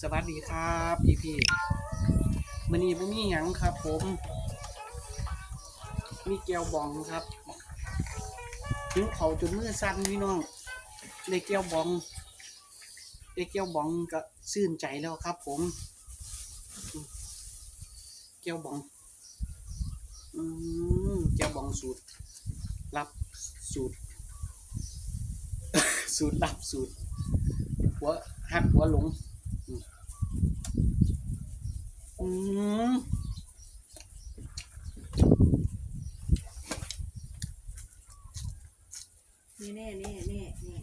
สวัสดีครับพี่พี่มันนี้ผมมีหยังครับ ผม มีแก้วบองครับถึงเขาจนมือสั่นพี่น้องได้แก้วบองได้แก้วบองก็ชื่นใจแล้วครับ ผมแก้วบอง อืมแก้วบองสูตรรับสูตร สูตรลับสูตรหัวหักหัวหลง อืมนี่แน่แน่แน่แน่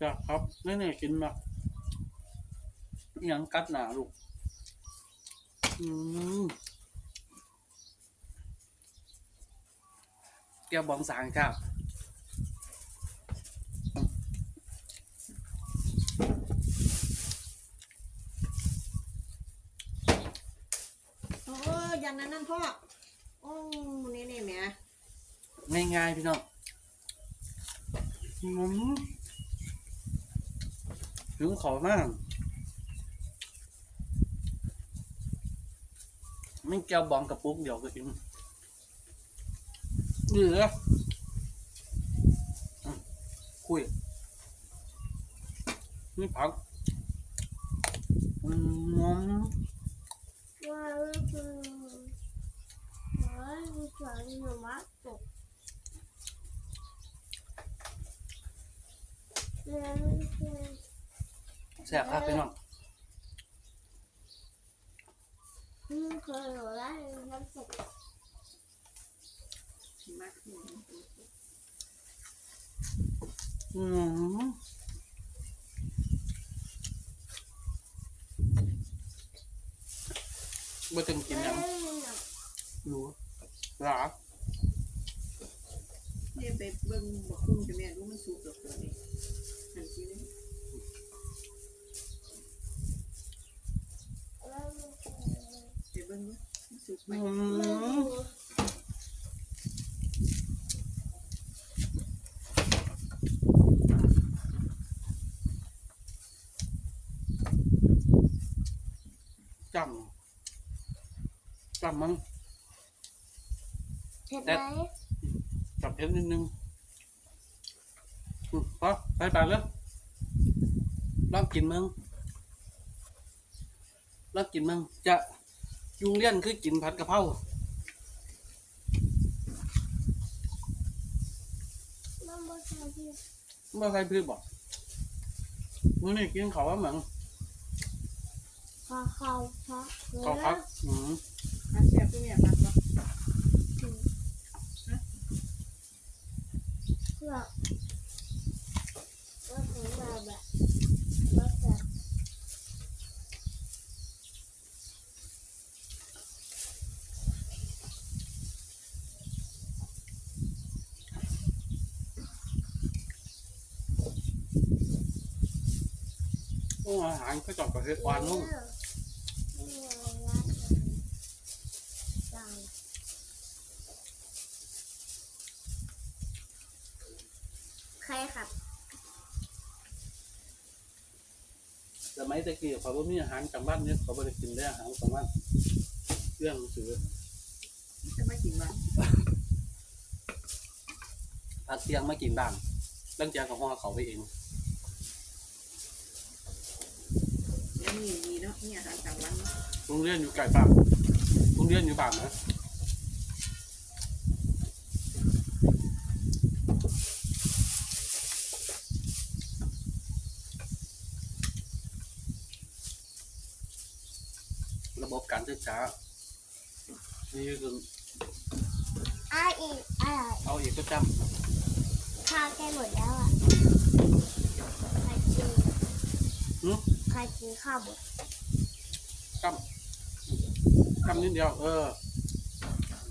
จ้ะครับนี่นี่กินแบบอิหยังกัดหนาลูก อืมแก้วบองสางครับ โันนั้นนั่นพ่อโอ้นี่นี่แหม่ง่ายๆพี่น้องอืมถึงขอมากไม่แก้วบองกระปุกเดี๋ยวก็กินเหลือคุยนี่ผักอืม ว่าลูกคือ ว่าลูกชายหนูมากแล้วลูกคือแซ่บครับพี่น้องลูกเคยหนูได้น้ำตกมักนี่อืมบ่ถึงกินหยังรู้ หลานี่ไปเบิ่งบักคุ้งจะแม่รู้มันสุกหรอกตัวนี้หันกินเลยแล้วลูกคือไปเบิ่งดูมันสุกไหมอืไม่จำจำมั้ง ไหมจับเอ็นนิดนึงอืมพอไปปากแล้วลองกินมึงลองกินมึงจะยุงเลี้ยนคือกินผัดกะเพราน้ำมันใส่ที่ไม่ใครพี่บอกมึงนี่กินเขาวว่าเหมือนพาเขาพักเขาพักอืมอันแซ่บตัวแม่มัก บ่เพื่อว่าถึงมาแบบว่าแบบโอ้อาหารก็จอดกับเฮ็ดหวานนุ่มใค รครับแต่ไม่ตะกี้เขาบ่มีอาหารกลางบ้านเนี่ยเขาบ่ได้กินได้อาหารกลางบ้านเรื่องหนังสือจะมากินบ้างพักเที่ยงมากินบ้างตั้งใจกับห่อเขาไปเองแล้วนี่มีเนาะนี่อาหารกลางวันเนาะโรงเรียนอยู่ไกลบ้านโรงเรียนอยู่บ้านนะระบบการ ศึกษา นี่คืออ้าอีกอะไรเอาเอกประจข้าวแกหมดแล้วอะใครกินำหืมใครกินข้าวหมดกำกำนิดเดียว เออ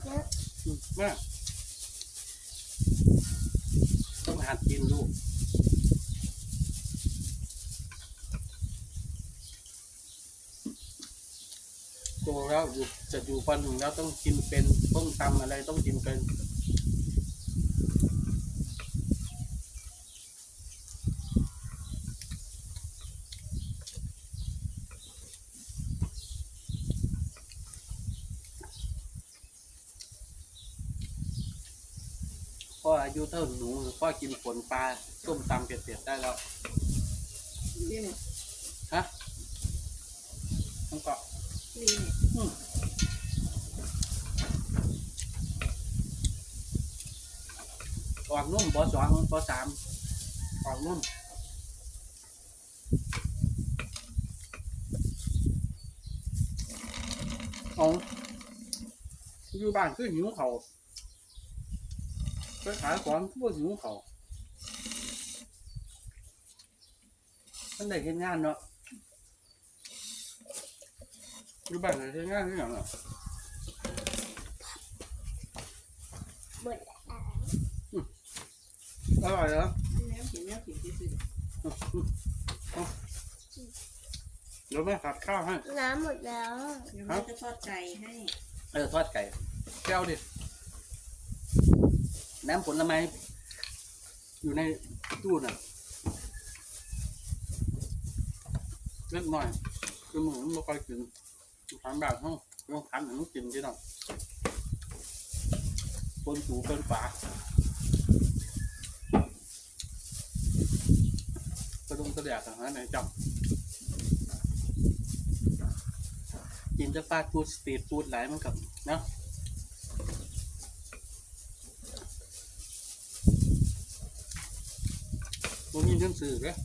เยอะอืมแม่ต้องหัดกินลู แล้วจะอยู่ปหนึ่งแล้วต้องกินเป็นต้องตำอะไรต้องกินเป็นพ่ออายุเท่าหนูพ่อกินผลปลาต้มตำเผ็ดๆได้แล้วฮะต้องเกาะ ออกนุ่มปสองปสามออกนุ่มเอาอยู่บ้านคือหิวเขาไปขายของคือบ่หิวเขาวมันได้เห็นงานเนาะอยู่บ้านได้เห็นงานคือหยังอะหมด อร่อยเหรอแมวกินแมวกินที่สุดเดี๋ยวแม่ผัดข้าวให้ น้ำหมดแล้วเดี๋ยวแม่จะทอดไก่ให้เออทอดไก่แก้วดิ น้ำผลไม้อยู่ในตู้น่ะเล็กหน่อย คือหมูมันไม่ค่อยกินทานแบบห้องลองทานหนูกินที่น่ะคนสูงคนฝา แดดงกระเดียกทหารไหนจับกินจะฟาดฟูดสตรีทฟูดหลายมันกับเนาะผมมีหนังสือเลย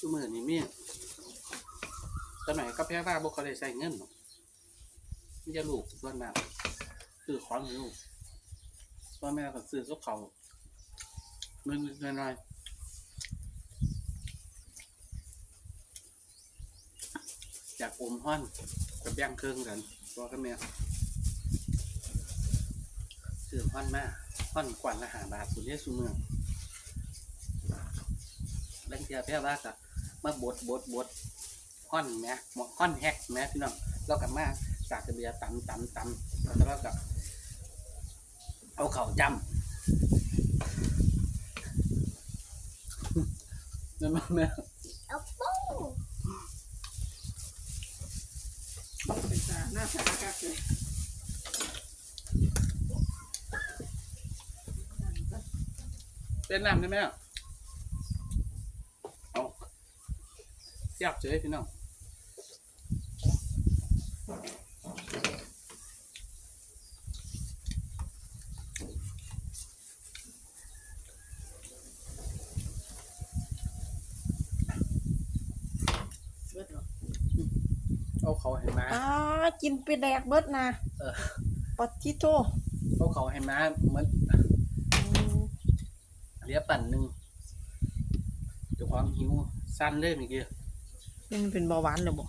ชั่วโมงนี้มีสมัยก็แพ้ว่าบุคคลได้ใส่เงินหรอกมันจะลูกส่วนมากซื้อของให้ลูกพ่อแม่ก็ซื้อกับเขาวมันน้อยๆอยากอมห้อนกับแบ่งเครื่องกันตัวกับแม่ซื้อห้อนมาห้อนกว่าละหาบาทสุดเรียสุเมืองแบงเทียแพ้ว่ากะ มาบดบดบดห้อนแหมหมอห้อนแฮกแหมพี่น้องเรากลับมาสากกระเบียตำตำตำแล้วก็กับเอาเข่าจำนั่นมันแม่เอาปูเป็นตาหน้าตากักเลยเป็นน้ำได้ไหมอะเอา เสียบเฉยพี่น้องเบิดหรอเอาเขาให้มาอ่ากินไปแดกเบิดนะเออปัดทิโตเอาเขาให้มาเหมือนเหลียปั่นหนึ่งเจ้าของหิวสั้นเลยเมื่อกี้ นี่มันเป็นเบาหวานเลยบ่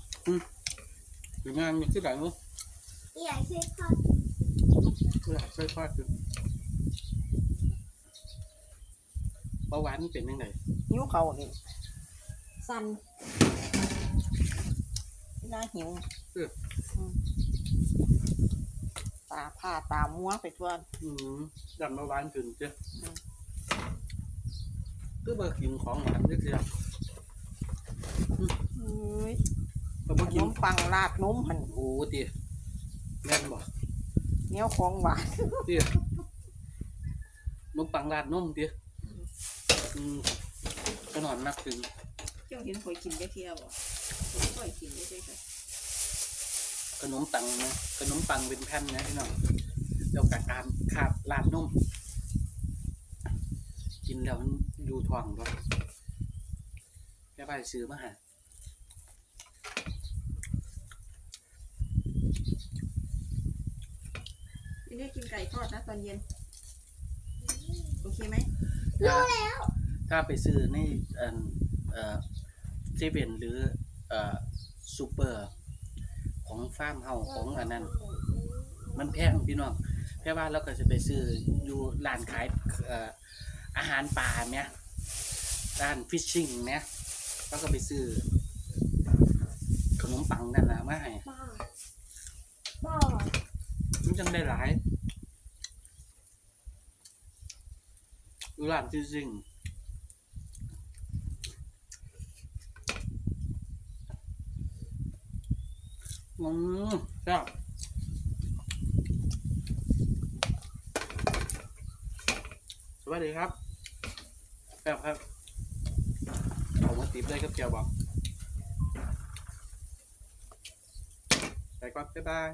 หรืองานมีที่ไหนมั้งอยากช่วยพ่อคือหาช่วยพอดคือเบาหวานมันเป็นยังไงหิวเขานี่สั่นน่าหิวมตาผ้าตามัวไปทั่วอืมดันเบาหวานขึ้นเจ้อืมคือเบอร์กินของหวานเจ้าเอ้ย เรา ข เบอร์ น กิน ม ปังราดนมหันโอ้ตีแม่นบอกเนี้ยวของหวานตีนมปังราดนมตีอืมก็นอนนักถึงเจ้าเห็นคอยกินได้เที่ยวบ่คอยกินได้ใช่ไหมขนมปังนะขนมปังเป็นแผ่นนะพี่น้องแล้วกัการขาดราดนมกินแล้วมันดูท้องด้วยแค่ไปซื้อมาหา ไม่ได้กินไก่ทอดนะตอนเย็น โอเคไหมถ้าถ้าไปซื้อในเอ่อเอ่อเซเว่นหรือเอ่อซูเปอร์ ของฟาร์มเฮาของอันนั้น มันแพงพี่น้องแค่ว่าเราก็จะไปซื้ออยู่ร้านขายเอ่ออาหารป่าเนี่ยร้านฟิชชิ่งเนี่ยเราก็ไปซื้อขนมปังนั่นแหละมาให้ป้าป้ามัน จังได้หลายอยู่ร้านจริงๆอืมครับสวัสดีครับครับครับผมมาติบได้ครับเจียวบอกไปก่อนบ๊ายบาย